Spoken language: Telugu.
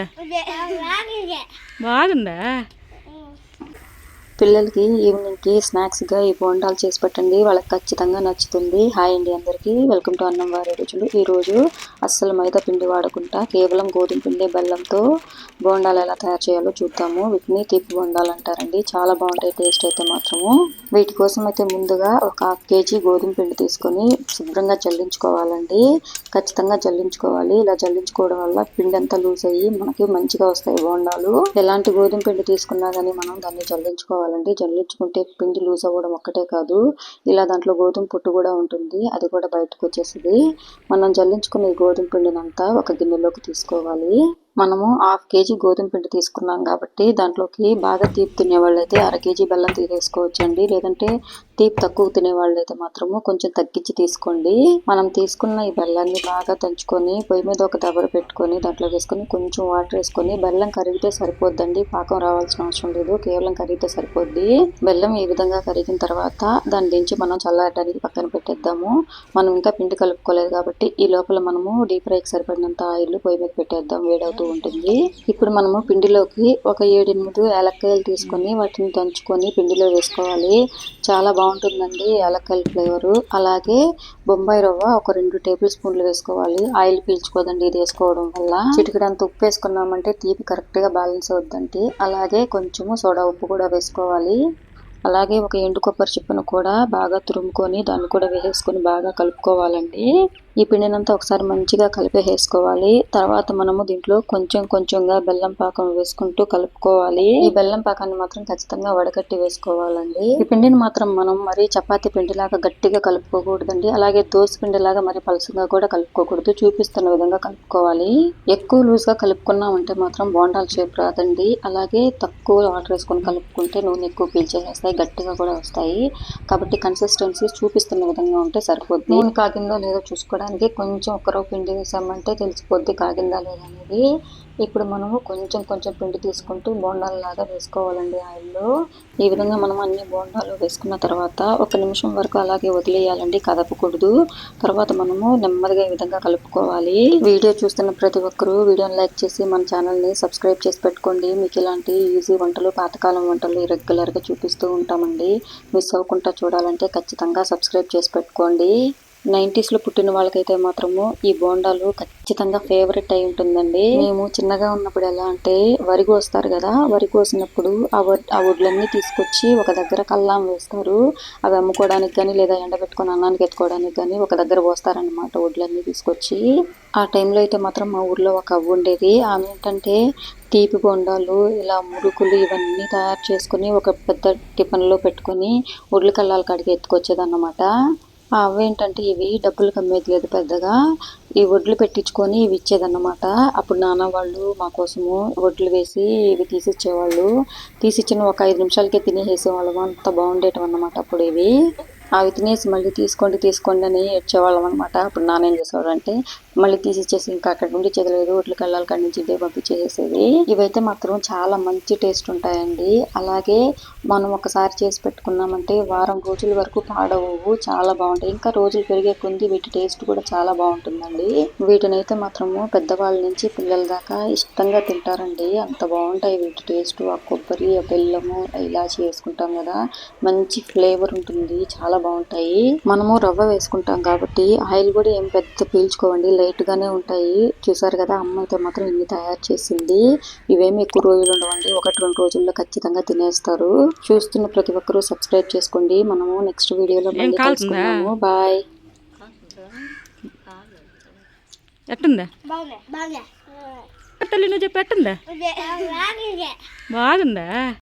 ఎట్టుందా బాగుందా పిల్లలకి ఈవినింగ్కి స్నాక్స్గా ఈ బోండాలు చేసి పెట్టండి. వాళ్ళకి ఖచ్చితంగా నచ్చుతుంది. హాయ్ అండి అందరికీ. వెల్కమ్ టు అన్నం వారి రుచులు. ఈరోజు అస్సలు మైదా పిండి వాడకుండా కేవలం గోధుమ పిండి బెల్లంతో బోండాలు ఎలా తయారు చేయాలో చూద్దాము. వీటిని తీపి బోండాలు అంటారండి. చాలా బాగుంటాయి. టేస్ట్ అయితే మాత్రము. వీటి కోసం అయితే ముందుగా ఒక హాఫ్ కేజీ గోధుమ పిండి తీసుకొని శుభ్రంగా జల్లించుకోవాలండి. ఖచ్చితంగా జల్లించుకోవాలి. ఇలా జల్లించుకోవడం వల్ల పిండి అంతా లూజ్ అయ్యి మనకి మంచిగా వస్తాయి బోండాలు. ఎలాంటి గోధుమ పిండి తీసుకున్నా కానీ మనం దాన్ని జల్లించుకోవాలండి. జల్లించుకుంటే పిండి లూజ్ అవ్వడం ఒక్కటే కాదు. ఇలా దాంట్లో గోధుమ పుట్టు కూడా ఉంటుంది. అది కూడా బయటకు వచ్చేసింది మనం జల్లించుకున్న ఈ గోధుమ పిండినంతా ఒక గిన్నెలోకి తీసుకోవాలి. మనము హాఫ్ కేజీ గోధుమ పిండి తీసుకున్నాం కాబట్టి దాంట్లోకి బాగా తీపి తినేవాళ్ళు అయితే అర కేజీ బెల్లం తీసేసుకోవచ్చండి. లేదంటే తీపి తక్కువ తినేవాళ్ళు అయితే మాత్రము కొంచెం తగ్గించి తీసుకోండి. మనం తీసుకున్న ఈ బెల్లాన్ని బాగా దంచుకొని పొయ్యి మీద ఒక దబర పెట్టుకొని దాంట్లో వేసుకొని కొంచెం వాటర్ వేసుకొని బెల్లం కరిగితే సరిపోద్దండి. పాకం రావాల్సిన అవసరం లేదు. కేవలం కరిగితే సరిపోద్ది. బెల్లం ఈ విధంగా కరిగిన తర్వాత దాన్ని దించి మనం చల్లారడానికి పక్కన పెట్టేద్దాము. మనం ఇంకా పిండి కలుపుకోలేదు కాబట్టి ఈ లోపల మనము డీప్ ఫ్రైకి సరిపడినంత ఆయిల్ పొయ్యి మీద పెట్టేద్దాం. వేడవుతూ ఉంటుంది. ఇప్పుడు మనము పిండిలోకి ఒక ఏడెనిమిది ఏలక్కాయలు తీసుకొని వాటిని దంచుకొని పిండిలో వేసుకోవాలి. చాలా బాగుంటుందండి ఏలక్కాయల ఫ్లేవరు. అలాగే బొంబాయి రవ్వ ఒక రెండు టేబుల్ స్పూన్లు వేసుకోవాలి. ఆయిల్ పీల్చుకోదండి ఇది వేసుకోవడం వల్ల. చిటికడంత ఉప్పు వేసుకున్నామంటే తీపి కరెక్ట్గా బ్యాలెన్స్ అవుద్దండి. అలాగే కొంచెము సోడా ఉప్పు కూడా వేసుకోవాలి. అలాగే ఒక ఎండు కొబ్బరి చిప్పను కూడా బాగా తురుముకొని దాన్ని కూడా వేసేసుకొని బాగా కలుపుకోవాలండి. ఈ పిండినంతా ఒకసారి మంచిగా కలిపేసుకోవాలి తర్వాత మనము దీంట్లో కొంచెం కొంచెంగా బెల్లం పాకం వేసుకుంటూ కలుపుకోవాలి. ఈ బెల్లం పాకాన్ని మాత్రం ఖచ్చితంగా వడగట్టి వేసుకోవాలండి. ఈ పిండిని మాత్రం మనం మరి చపాతీ పిండిలాగా గట్టిగా కలుపుకోకూడదండి. అలాగే దోశ పిండిలాగా మరి పలసగా కూడా కలుపుకోకూడదు. చూపిస్తున్న విధంగా కలుపుకోవాలి. ఎక్కువ లూజ్గా కలుపుకున్నామంటే మాత్రం బోండాల షేప్ రాదండి. అలాగే తక్కువ వాటర్ వేసుకొని కలుపుకుంటే నూనె ఎక్కువ పీల్చేస్తాయి గట్టిగా కూడా వస్తాయి. కాబట్టి కన్సిస్టెన్సీ చూపిస్తున్న విధంగా ఉంటే సరిపోద్ది. నూనె కాగిందో లేదో చూసుకోవడానికి కొంచెం ఒక రవ్వ పిండి వేసామంటే తెలిసిపోద్ది కాగిందా లేదా అనేది ఇప్పుడు మనము కొంచెం కొంచెం పిండి తీసుకుంటూ బోండాలలాగా వేసుకోవాలండి ఆయిల్లో. ఈ విధంగా మనం అన్ని బోండాలు వేసుకున్న తర్వాత ఒక నిమిషం వరకు అలాగే వదిలేయాలండి కదపకూడదు. తర్వాత మనము నెమ్మదిగా ఈ విధంగా కలుపుకోవాలి. వీడియో చూస్తున్న ప్రతి ఒక్కరూ వీడియోని లైక్ చేసి మన ఛానల్ని సబ్స్క్రైబ్ చేసి పెట్టుకోండి. మీకు ఇలాంటి ఈజీ వంటలు పాతకాలం వంటలు రెగ్యులర్గా చూపిస్తూ ఉంటామండి. మిస్ అవ్వకుండా చూడాలంటే ఖచ్చితంగా సబ్స్క్రైబ్ చేసి పెట్టుకోండి. నైంటీస్లో పుట్టిన వాళ్ళకైతే మాత్రము ఈ బోండాలు ఖచ్చితంగా ఫేవరెట్ అయి ఉంటుందండి. మేము చిన్నగా ఉన్నప్పుడు ఎలా అంటే వరి కోస్తారు కదా వరి కోసినప్పుడు ఆ వడ్- ఆ వడ్లన్నీ తీసుకొచ్చి ఒక దగ్గర కల్లాం వేస్తారు. అవి అమ్ముకోవడానికి కానీ లేదా ఎండబెట్టుకొని అన్నానికి ఎత్తుకోవడానికి కానీ ఒక దగ్గర పోస్తారనమాట వడ్లన్నీ తీసుకొచ్చి. ఆ టైంలో అయితే మాత్రం మా ఊర్లో ఒక అవ్వ ఉండేది. ఆమె ఏంటంటే తీపి బొండాలు ఇలా మురుకులు ఇవన్నీ తయారు చేసుకుని ఒక పెద్ద టిఫిన్లో పెట్టుకొని ఉర్లు కల్లాల కాడికి ఎత్తుకొచ్చేదన్నమాట. ఆ ఏంటంటే ఇవి డబ్బులు కమ్మేది లేదు పెద్దగా. ఈ వడ్లు పెట్టించుకొని ఇవి ఇచ్చేదన్నమాట. అప్పుడు నాన్న వాళ్ళు మా కోసము వడ్లు వేసి ఇవి తీసిచ్చేవాళ్ళు. తీసిచ్చిన ఒక ఐదు నిమిషాలకే తినేసేవాళ్ళము అంత బాగుండేటం అన్నమాట అప్పుడు ఇవి. అవి తినేసి మళ్ళీ తీసుకోండి తీసుకోండి అని ఏడ్చేవాళ్ళం అనమాట అప్పుడు నాన్న ఏం చేసేవాడు అంటే మళ్ళీ తీసిచ్చేసి ఇంకా అక్కడ నుండి చెదలేదు ఒట్లు కళ్ళాల కాడి నుంచి ఇదే పంపించేసేది ఇవైతే మాత్రం చాలా మంచి టేస్ట్ ఉంటాయండి. అలాగే మనం ఒకసారి చేసి పెట్టుకున్నామంటే వారం రోజుల వరకు పాడవు చాలా బాగుంటాయి. ఇంకా రోజులు పెరిగే కొంది వీటి టేస్ట్ కూడా చాలా బాగుంటుందండి. వీటినైతే మాత్రము పెద్దవాళ్ళ నుంచి పిల్లల దాకా ఇష్టంగా తింటారండి. అంత బాగుంటాయి వీటి టేస్ట్. ఆ కొబ్బరి ఆ బెల్లము ఇలాచి వేసుకుంటాం కదా మంచి ఫ్లేవర్ ఉంటుంది. చాలా బాగుంటాయి. మనము రవ్వ వేసుకుంటాం కాబట్టి ఆయిల్ కూడా ఏం పెద్ద పీల్చుకోవండి. లైట్ గానే ఉంటాయి. చూసారు కదా అమ్మ అయితే మాత్రం ఇన్ని తయారు చేసింది. ఇవేమి ఎక్కువ రోజులు ఉండవండి. ఒకటి రెండు రోజుల్లో ఖచ్చితంగా తినేస్తారు. చూస్తున్న ప్రతి ఒక్కరూ సబ్స్క్రైబ్ చేసుకోండి. మనము నెక్స్ట్ వీడియోలో మళ్ళీ? కలుసుకుందాము. బాయ్ ఎట్టుందా? తల్లి నువ్వు చెప్పి ఎట్టుందా? బాగుంది. బాగుందా?